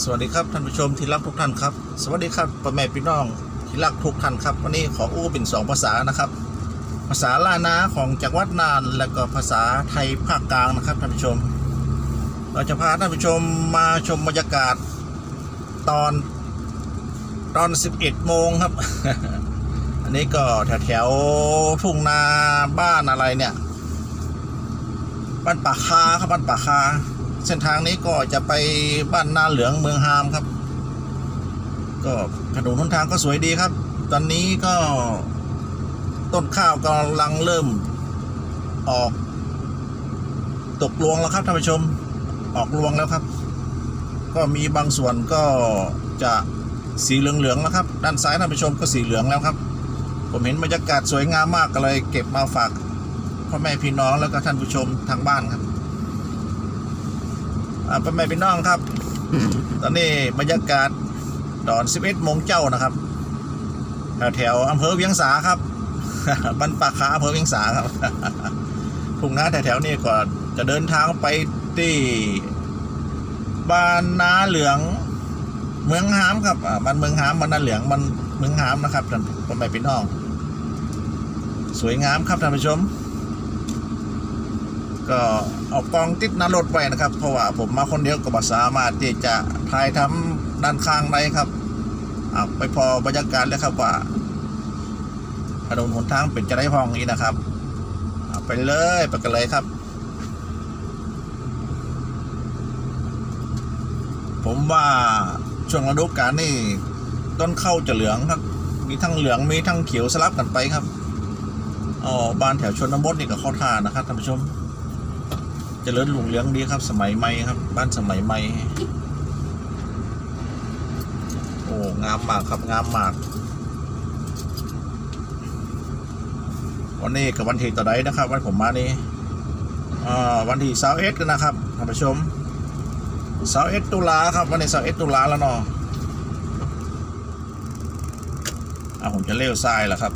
สวัสดีครับท่านผู้ชมที่รักทุกท่านครับ สวัสดีครับพ่อแม่พี่น้องที่รักทุกท่านครับ วันนี้ขออู้เป็นสองภาษานะครับ ภาษาล้านนาของจังหวัดน่าน และก็ภาษาไทยภาคกลางนะครับท่านผู้ชม เราจะพาท่านผู้ชมมาชมบรรยากาศตอนตอน 11 โมงครับ อันนี้ก็แถวแถวๆทุ่งนาบ้านอะไรเนี่ยบ้านป่าคาครับบ้านป่าคา เส้นทางนี้ก็จะไปบ้านนาเหลืองเมืองฮามครับ ก็ถนนหนทางก็สวยดีครับ ตอนนี้ก็ต้นข้าวกำลังเริ่มออก ตกรวงแล้วครับท่านผู้ชมออกรวงแล้วครับ ก็มีบางส่วนก็จะสีเหลืองๆแล้วครับ ด้านซ้ายท่านผู้ชมก็สีเหลืองแล้วครับ ผมเห็นบรรยากาศสวยงามมากก็เลยเก็บมาฝากพ่อแม่พี่น้องแล้วก็ท่านผู้ชมทางบ้านครับ อ่าพ่อแม่พี่น้องครับ ตอนนี้บรรยากาศตอน 11โมงเจ้านะครับแถวแถวๆอำเภอเวียงสาครับบ้านปากขาอำเภอเวียงสาครับทุ่งนาแถวแถวๆนี้ก็จะเดินทางไปที่บ้านนาเหลือง เมืองหามครับอ่าบ้านเมืองหามบ้านนาเหลืองบ้านเมืองหามนะครับท่านพ่อแม่พี่น้อง สวยงามครับท่านผู้ชม ก็เอากล้องติดหน้ารถไว้นะครับ เพราะว่าผมมาคนเดียวก็บ่สามารถที่จะถ่ายทำด้านข้างได้ครับไปพอบรรยากาศเลยครับว่าถนนหนทางเป็นจะได้ห้องนี้นะครับไปเลยไปกันเลยครับ ผมว่าช่วงฤดูกาลนี่ต้นข้าวจะเหลืองครับ มีทั้งเหลืองมีทั้งเขียวสลับกันไปครับอ๋อบ้านแถวชนบทนี่ก็เข้าท่านะครับท่านผู้ชม เจริญหลงเลี้ยงดีครับ สมัยใหม่ครับ บ้านสมัยใหม่โอ้งามมากครับงามมากวันนี้กับวันที่ต่อใดนะครับ วันผมมานี่วันที่สาเอ็ดนะครับท่านผู้ชมสาเอ็ดตุลาครับ วันนี้สาเอ็ดตุลาแล้วเนาะอ่าผมจะเลี้ยวซ้ายแล้วครับ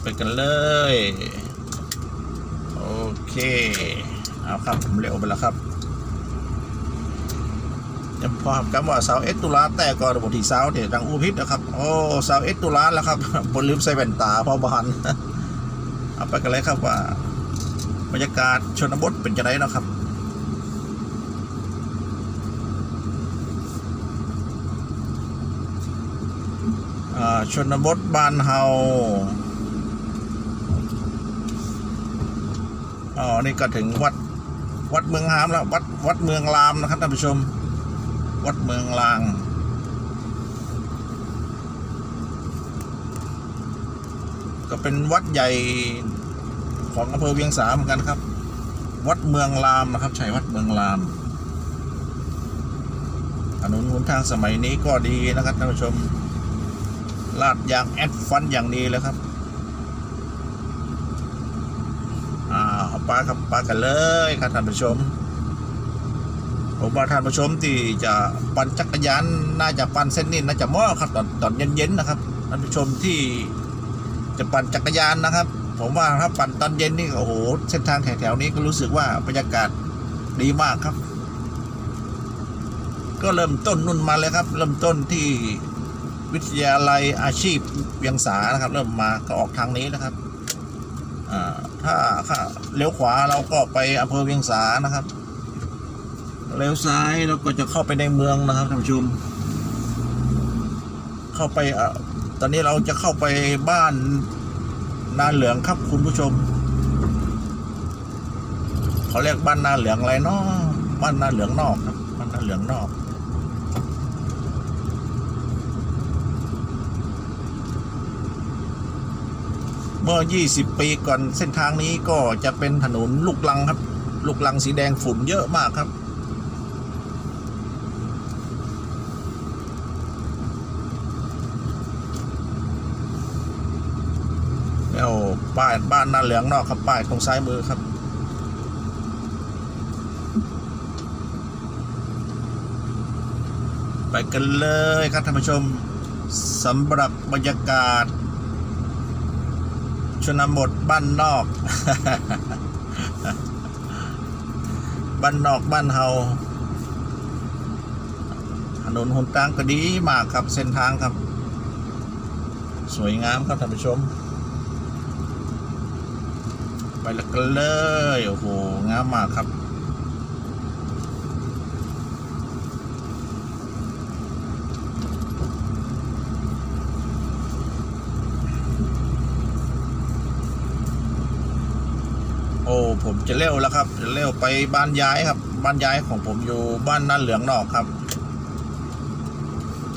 ไปกันเลย เคเอาครับผมเร็วไปแล้วครับยังพอกันว่าเสาเอสตุลาแต่ก็ระบบที่เสาเดี๋ยวดังอูพิษนะครับ โอ้เสาเอสตุลาแล้วครับบนลืมใส่แว่นตาพอบานเอาไปกันเลยครับว่าบรรยากาศชนบทเป็นจะไรนะครับชนบทบ้านเฮา อ๋อนี่ก็ถึงวัดวัดเมืองหามแล้ววัดวัดเมืองลามนะครับท่านผู้ชม วัดเมืองลางก็เป็นวัดใหญ่ของอำเภอเวียงสาเหมือนกันครับ วัดเมืองลามนะครับใช่วัดเมืองลามถนนหนทางสมัยนี้ก็ดีนะครับท่านผู้ชมลาดยางแอดฟันอย่างดีเลยครับ อ่าเอา ปลาครับปลากันเลยครับท่านผู้ชม ผมว่าท่านผู้ชมที่จะปั่นจักรยานน่าจะปั่นเส้นนี้น่าจะมาะครับตอนตอนเย็นๆนะครับท่านผู้ชมที่จะปั่นจักรยานนะครับ ผมว่าถ้าปั่นตอนเย็นนี่โอ้โหเส้นทางแถวๆนี้ก็รู้สึกว่าบรรยากาศดีมากครับ ก็เริ่มต้นนุ่นมาเลยครับ เริ่มต้นที่วิทยาลัยอาชีพเวียงสานะครับ เริ่มมาก็ออกทางนี้นะครับอ่า ถ้าถ้าเลี้ยวขวาเราก็ไปอำเภอเวียงสานะครับเลี้ยวซ้ายเราก็จะเข้าไปในเมืองนะครับท่านผู้ชม เข้าไปตอนนี้เราจะเข้าไปบ้านนาเหลืองครับคุณผู้ชมเขาเรียกบ้านนาเหลืองอะไรเนาะบ้านนาเหลืองนอกครับบ้านนาเหลืองนอก เมื่อ 20 ปีก่อนเส้นทางนี้ก็จะเป็นถนนลูกลังครับ ลูกลังสีแดงฝุ่นเยอะมากครับ แล้วป้ายบ้านนาเหลืองนอกครับป้ายตรงซ้ายมือครับไปกันเลยครับท่านผู้ชมสำหรับบรรยากาศ ชนบทบ้านนอก บ้านนอกบ้านเฮาถนนหนทางก็ดีมากครับเส้นทางครับ สวยงามครับท่านผู้ชม ไปแล้วกันเลย โอ้โห งามมากครับ อ้ผมจะเร็วแล้วครับ จะเร็วไปบ้านย้ายครับ บ้านย้ายของผมอยู่บ้านนั่นเหลืองนอกครับ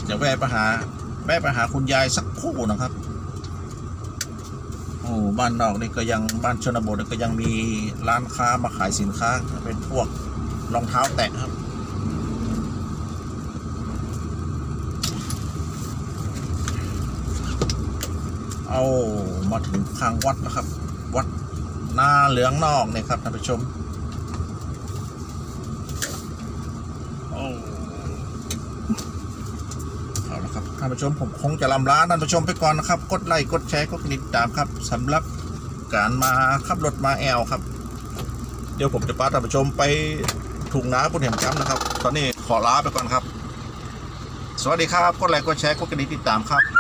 จะแวะไปหาแวะไปหาคุณยายสักคู่นะครับโอ้บ้านนอกนี่ก็ยังบ้านชนบทก็ยังมีร้านค้ามาขายสินค้าเป็นพวกรองเท้าแตะครับเอามาถึงข้างวัดแล้วครับ วัด หน้าเหลืองนอกเนี่ยครับท่านผู้ชมเอาละครับท่านผู้ชมผมคงจะลำลาท่านผู้ชมไปก่อนนะครับ กดไลค์กดแชร์กดติดตามครับสำหรับการมาขับรถมาแอลครับ เดี๋ยวผมจะพาท่านผู้ชมไปถุงน้าปุ่นเห็มจ้ำนะครับ ตอนนี้ขอลาไปก่อนครับ สวัสดีครับ กดไลค์กดแชร์กดกระดิ่งติดตามครับ